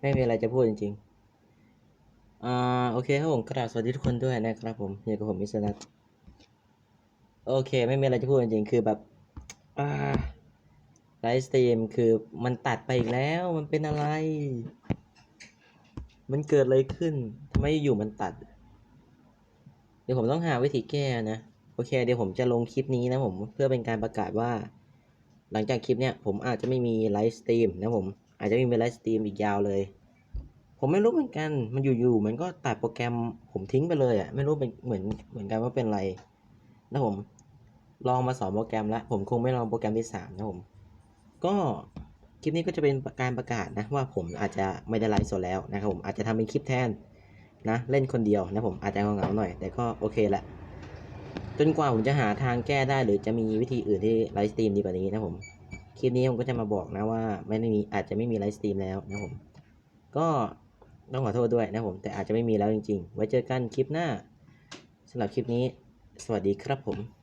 ไม่มีอะไรจะพูดจริงๆ อ่า โอเคครับผมกราบสวัสดีทุกคนด้วยนะครับผมอยู่กับผมมิสนัทโอเค ไม่มีอะไรจะพูดจริงๆ คือแบบ อ่า ไลฟ์สตรีมคือมันตัดไปอีกแล้ว มันเป็นอะไร มันเกิดอะไรขึ้นทำไมอยู่มันตัด เดี๋ยวผมต้องหาวิธีแก้นะ โอเค เดี๋ยวผมจะลงคลิปนี้นะผม เพื่อเป็นการประกาศว่า หลังจากคลิปเนี้ยผมอาจจะไม่มีไลฟ์สตรีมนะผม อาจจะม่มีไลฟ์สตรีมอีกยาวเลย ผมไม่รู้เหมือนกัน มันอยู่ๆมันก็ตัดโปรแกรมผมทิ้งไปเลยอะ่ะ ไม่รู้เป็นเหมือนเหมือนกันว่าเป็นอะไรนะผมลองมาสอนโปรแกรมแล้ว ผมคงไม่ลองโปรแกรมที่สามนะผม ก็คลิปนี้ก็จะเป็นการประกาศนะว่าผมอาจจะไม่ได้ไลฟ์สดแล้วนะครับผมอาจจะทำเป็นคลิปแทนนะเล่นคนเดียวนะผมอาจจะเหงาๆหน่อย แต่ก็โอเคแหละจนกว่าผมจะหาทางแก้ได้หรือจะมีวิธีอื่นที่ไลฟ์สตรีมดีกว่านี้นะผม คลิปนี้ผมก็จะมาบอกนะว่าไม่ได้มีอาจจะไม่มีไลฟ์สตรีมแล้วนะผม ก็ต้องขอโทษด้วยนะผมแต่อาจจะไม่มีแล้วจริงๆ ไว้เจอกันคลิปหน้าสำหรับคลิปนี้ สวัสดีครับผม